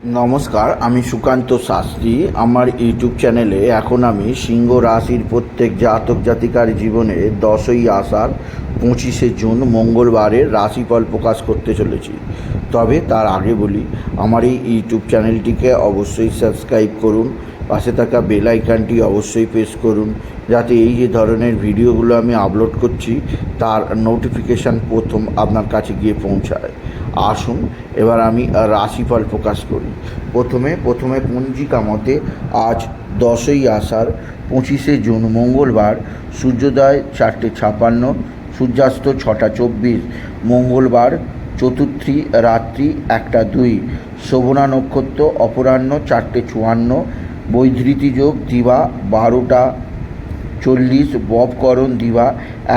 নমস্কার, আমি সুকান্ত শাস্ত্রী। আমার ইউটিউব চ্যানেলে এখন আমি সিংহ রাশির প্রত্যেক জাতক জাতিকার জীবনে দশই আষাঢ়, পঁচিশে জুন, মঙ্গলবারের রাশিফল প্রকাশ করতে চলেছি। তবে তার আগে বলি, আমার এই ইউটিউব চ্যানেলটিকে অবশ্যই সাবস্ক্রাইব করুন, পাশে থাকা বেল আইকনটি অবশ্যই প্রেস করুন, যাতে এই যে ধরনের ভিডিওগুলো আমি আপলোড করছি, তার নোটিফিকেশান প্রথম আপনার কাছে গিয়ে পৌঁছায়। আসুন, এবার আমি রাশিফল প্রকাশ করি। প্রথমে প্রথমে পঞ্জিকা মতে আজ দশই আষাঢ়, পঁচিশে জুন, মঙ্গলবার, সূর্যোদয় চারটে ছাপান্ন, সূর্যাস্ত ছটা চব্বিশ, মঙ্গলবার চতুর্থী, রাত্রি একটা দুই, শোভনা নক্ষত্র অপরাহ্ন চারটে চুয়ান্ন, বৈধৃতি যোগ দিবা বারোটা চল্লিশ ববকরণ দিবা,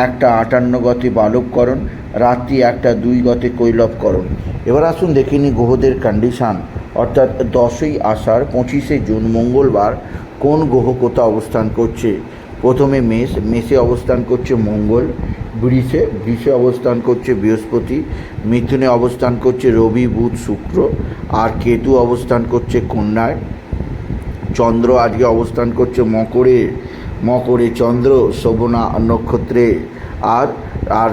একটা আটান্ন গতে বালবকরণ রাত্রি একটা দুই গতে কৈলবকরণ এবার আসুন দেখে নিই গ্রহদের কন্ডিশান অর্থাৎ দশই আষাঢ়, পঁচিশে জুন, মঙ্গলবার কোন গ্রহ কোথা অবস্থান করছে? প্রথমে মেষ, মেষে অবস্থান করছে মঙ্গল, বৃষে বৃষে অবস্থান করছে বৃহস্পতি, মিথুনে অবস্থান করছে রবি, বুধ, শুক্র, আর কেতু অবস্থান করছে কন্যায়, চন্দ্র আজকে অবস্থান করছে মকরে মকরে, চন্দ্র, শোভনা নক্ষত্রে আর আর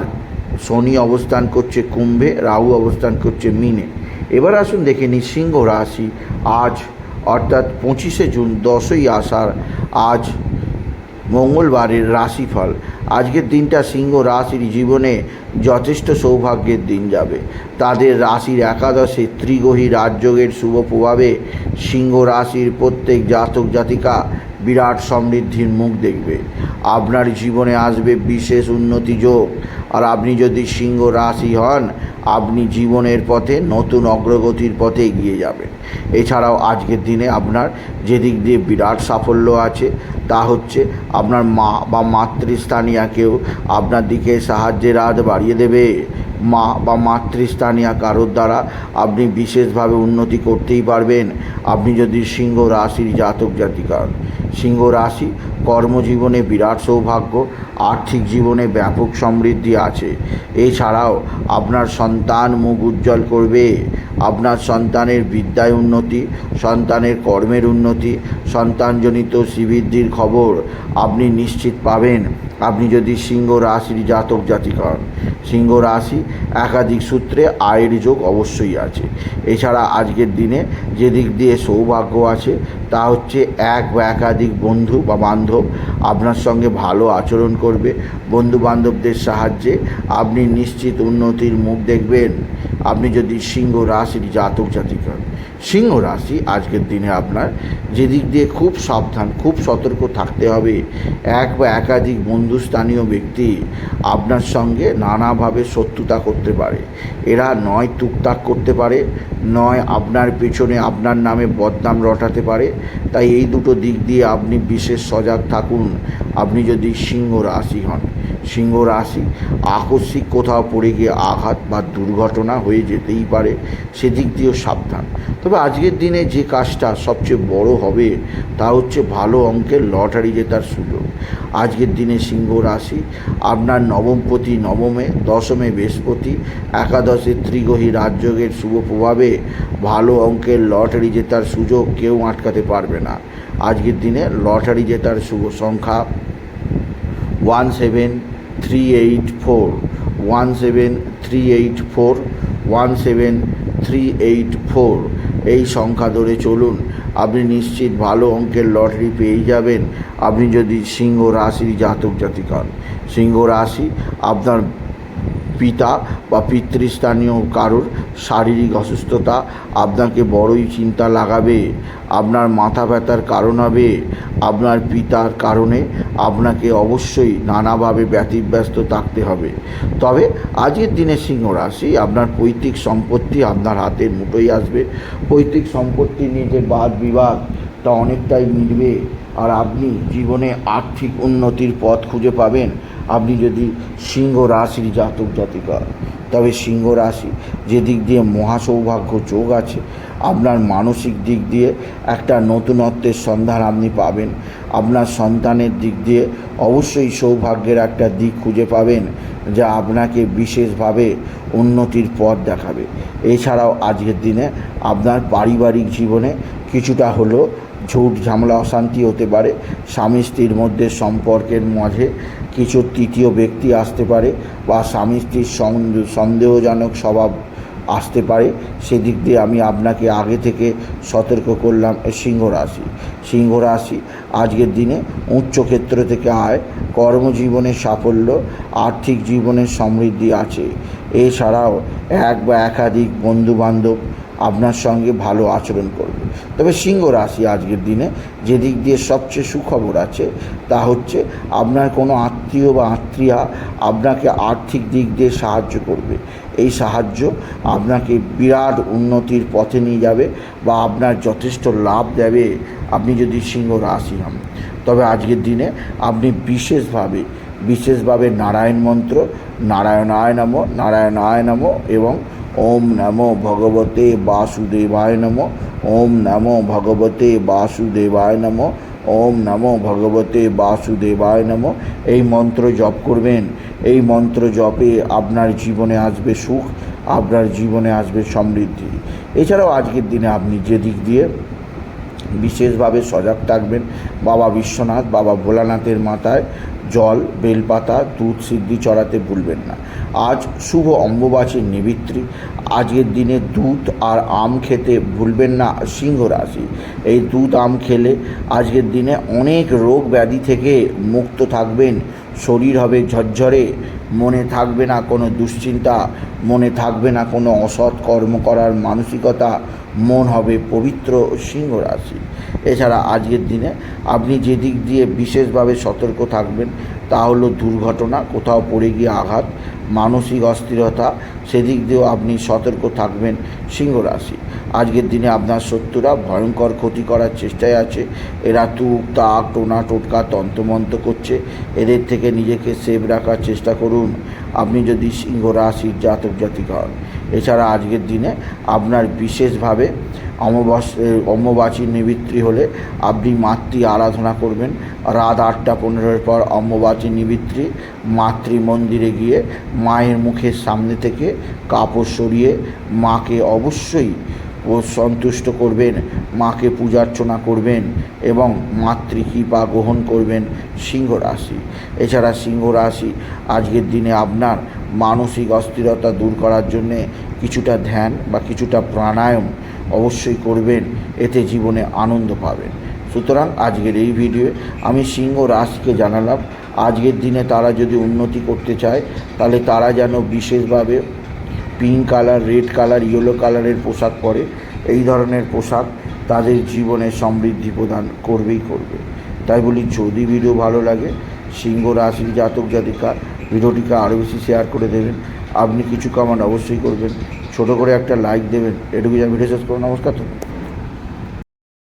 শনি অবস্থান করছে কুম্ভে, রাহু অবস্থান করছে মিনে। এবার আসুন দেখে নিই সিংহ রাশি আজ, অর্থাৎ পঁচিশে জুন দশই আষাঢ়, আজ মঙ্গলবারের রাশিফল। আজকের দিনটা সিংহ রাশির জীবনে যথেষ্ট সৌভাগ্যের দিন যাবে। তাদের রাশির একাদশে ত্রিগ্রহী রাজযোগের শুভ প্রভাবে সিংহ রাশির প্রত্যেক জাতক জাতিকা বিরাট সমৃদ্ধির মুখ দেখবে। আপনার জীবনে আসবে বিশেষ উন্নতি যোগ। আর আপনি যদি সিংহ রাশি হন, আপনি জীবনের পথে, নতুন অগ্রগতির পথে এগিয়ে যাবেন এছাড়াও আজকের দিনে আপনার যেদিক দিয়ে বিরাট সাফল্য আছে, তা হচ্ছে আপনার মা বা মাতৃস্থানীয় কেউ আপনার দিকে সাহায্যের হাত বাড়িয়ে দেবে মা বা মাতৃস্থানীয় কারোর দ্বারা আপনি বিশেষভাবে উন্নতি করতেই পারবেন আপনি যদি সিংহ রাশির জাতক জাতিকা। সিংহ রাশি কর্মজীবনে বিরাট সৌভাগ্য, আর্থিক জীবনে ব্যাপক সমৃদ্ধি আছে। এছাড়াও আপনার সন্তান মুখ উজ্জ্বল করবে, আপনার সন্তানের বিদ্যায় উন্নতি, সন্তানের কর্মের উন্নতি, সন্তানজনিত শ্রীবৃদ্ধির খবর আপনি নিশ্চিত পাবেন। আপনি যদি সিংহ রাশির জাতক জাতি হন সিংহ রাশি একাধিক সূত্রে আয়ের যোগ অবশ্যই আছে। এছাড়া আজকের দিনে যে দিক দিয়ে সৌভাগ্য আছে, তা হচ্ছে এক বা একাধিক বন্ধু বা বান্ধব আপনার সঙ্গে ভালো আচরণ করবে। বন্ধু বান্ধবদের সাহায্যে আপনি নিশ্চিত উন্নতির মুখ দেখবেন। আপনি যদি সিংহ রাশির জাতক জাতিকা হন সিংহ রাশি আজকের দিনে আপনার যেদিক দিয়ে খুব সাবধান, খুব সতর্ক থাকতে হবে। এক বা একাধিক বন্ধুস্থানীয় ব্যক্তি আপনার সঙ্গে নানাভাবে শত্রুতা করতে পারে। এরা নয় টুকটাক করতে পারে, নয় আপনার পেছনে আপনার নামে বদনাম রটাতে পারে। তাই এই দুটো দিক দিয়ে আপনি বিশেষ সজাগ থাকুন। আপনি যদি সিংহ রাশি হন সিংহ রাশি। আকস্মিক কোথাও পড়ে গিয়ে আঘাত বা দুর্ঘটনা হয়ে যেতেই পারে, সেদিক দিয়েও সাবধান। তবে আজকের দিনে যে কাজটা সবচেয়ে বড় হবে, তা হচ্ছে ভালো অঙ্কের লটারি জেতার সুযোগ। আজকের দিনে সিংহ রাশি, আপনার নবমপতি নবমে, দশমে বৃহস্পতি, একাদশে ত্রিগ্রহী রাজযোগের শুভ প্রভাবে ভালো অঙ্কের লটারি জেতার সুযোগ কেউ আটকাতে পারবে না। আজকের দিনে লটারি জেতার শুভ সংখ্যা one seven three eight four one seven three eight four one seven three eight four এই সংখ্যা ধরে চলুন। আপনি নিশ্চিত ভালো অঙ্কের লটারি পেয়ে যাবেন। আপনি যদি সিংহ রাশির জাতক জাতিক হন। সিংহ রাশি আপনার পিতা বা পিতৃস্থানীয় কারোর শারীরিক অসুস্থতা আপনাকে বড়ই চিন্তা লাগাবে। আপনার মাথা ব্যথার কারণ হবে। আপনার পিতার কারণে আপনাকে অবশ্যই নানাভাবে ব্যতিব্যস্ত থাকতে হবে। তবে আজকের দিনে সিংহ রাশি আপনার পৈতৃক সম্পত্তি আপনার হাতের মুঠোই আসবে। পৈতৃক সম্পত্তি নিয়ে যে বাদ বিবাদ, তা অনেকটাই মিটবে। আর আপনি জীবনে আর্থিক উন্নতির পথ খুঁজে পাবেন। আপনি যদি সিংহ রাশির জাতক জাতিকা তবে সিংহ রাশি, যে দিক দিয়ে মহাসৌভাগ্য যোগ আছে, আপনার মানসিক দিক দিয়ে একটা নতুনত্বের সন্ধান আপনি পাবেন। আপনার সন্তানের দিক দিয়ে অবশ্যই সৌভাগ্যের একটা দিক খুঁজে পাবেন, যা আপনাকে বিশেষভাবে উন্নতির পথ দেখাবে। এছাড়াও আজকের দিনে আপনার পারিবারিক জীবনে কিছুটা হলেও ঝুট ঝামেলা, অশান্তি হতে পারে। স্বামী স্ত্রীর মধ্যে সম্পর্কের মাঝে কিছু তৃতীয় ব্যক্তি আসতে পারে বা স্বামী স্ত্রীর সন্দেহজনক স্বভাব আসতে পারে। সেদিক দিয়ে আমি আপনাকে আগে থেকে সতর্ক করলাম সিংহ রাশি। সিংহ রাশি আজকের দিনে উচ্চক্ষেত্র থেকে আয় কর্মজীবনের সাফল্য, আর্থিক জীবনের সমৃদ্ধি আছে। এছাড়াও এক বা একাধিক বন্ধুবান্ধব আপনার সঙ্গে ভালো আচরণ করবে। তবে সিংহ রাশি আজকের দিনে যে দিক দিয়ে সবচেয়ে সুখবর আছে, তা হচ্ছে আপনার কোনো আত্মীয় বা আত্মীয়া আপনাকে আর্থিক দিক দিয়ে সাহায্য করবে। এই সাহায্য আপনাকে বিরাট উন্নতির পথে নিয়ে যাবে বা আপনার যথেষ্ট লাভ দেবে আপনি যদি সিংহ রাশি হন। তবে আজকের দিনে আপনি বিশেষভাবে বিশেষভাবে নারায়ণ মন্ত্র, নারায়ণায় নম নারায়ণায় নম এবং ওম নমো ভগবতে বাসুদেবায় নম, ওম নমো ভগবতে বাসুদেবায় নম, ওম নমো ভগবতে বাসুদেবায় নম। এই মন্ত্র জপ করবেন, এই মন্ত্র জপে আপনার জীবনে আসবে সুখ, আপনার জীবনে আসবে সমৃদ্ধি। এছাড়াও আজকের দিনে আপনি যে দিক দিয়ে বিশেষভাবে সজাগ থাকবেন, বাবা বিশ্বনাথ, বাবা ভোলানাথের মাথায় জল, বেলপাতা, দুধ সিদ্ধি চড়াতে ভুলবেন না। আজ শুভ অম্বুবাচীর নিবিত্রি। আজকের দিনে দুধ আর আম খেতে ভুলবেন না সিংহ রাশি। এই দুধ আম খেলে আজকের দিনে অনেক রোগ ব্যাধি থেকে মুক্ত থাকবেন। শরীর হবে ঝরঝরে, মনে থাকবে না কোনো দুশ্চিন্তা, মনে থাকবে না কোনো অসৎ কর্ম করার মানসিকতা, মন হবে পবিত্র সিংহ রাশি। এছাড়া আজকের দিনে আপনি যে দিক দিয়ে বিশেষভাবে সতর্ক থাকবেন, তা হলো দুর্ঘটনা, কোথাও পড়ে গিয়ে আঘাত মানসিক অস্থিরতা, সেদিক দিয়েও আপনি সতর্ক থাকবেন সিংহ রাশি। আজকের দিনে আপনার শত্রুরা ভয়ঙ্কর ক্ষতি করার চেষ্টায় আছে। এরা তুক, তাক, টোনা, টোটকা, তন্ত্রমন্ত্র করছে। এদের থেকে নিজেকে সেভ রাখার চেষ্টা করুন। আপনি যদি সিংহ রাশির জাতক জাতিকা হন, এছাড়া আজকের দিনে আপনার বিশেষভাবে অমাবাস অম্বুবাচী নিবৃত্তি হলে আপনি মাতৃ আরাধনা করবেন। রাত আটটা পনেরোর পর অম্বুবাচী নিবৃত্তি, মাতৃ মন্দিরে গিয়ে মায়ের মুখের সামনে থেকে কাপড় সরিয়ে মাকে অবশ্যই ও সন্তুষ্ট করবেন, মাকে পূজার্চনা করবেন এবং মাতৃ মাতৃকৃপা গ্রহণ করবেন সিংহ রাশি এছাড়া সিংহ রাশি আজকের দিনে আপনার মানসিক অস্থিরতা দূর করার জন্যে কিছুটা ধ্যান বা কিছুটা প্রাণায়াম অবশ্যই করবেন, এতে জীবনে আনন্দ পাবেন। সুতরাং আজকের এই ভিডিও আমি সিংহ রাশিকে জানালাম, আজকের দিনে তারা যদি উন্নতি করতে চায়, তাহলে তারা যেন বিশেষভাবে pink colour red colour yellow কালারের পোশাক পরে, এই ধরনের পোশাক তাদের জীবনে সমৃদ্ধি প্রদান করবেই করবে। তাই বলি, যদি ভিডিও ভালো লাগে, সিংহ রাশির জাতক জাতিকা, ভিডিওটিকে আরও বেশি শেয়ার করে দেবেন। আপনি কিছু কমেন্ট অবশ্যই করবেন। ছোট করে একটা লাইক দেবেন। এটুকু যা ভিডিও শেষ করুন নমস্কার।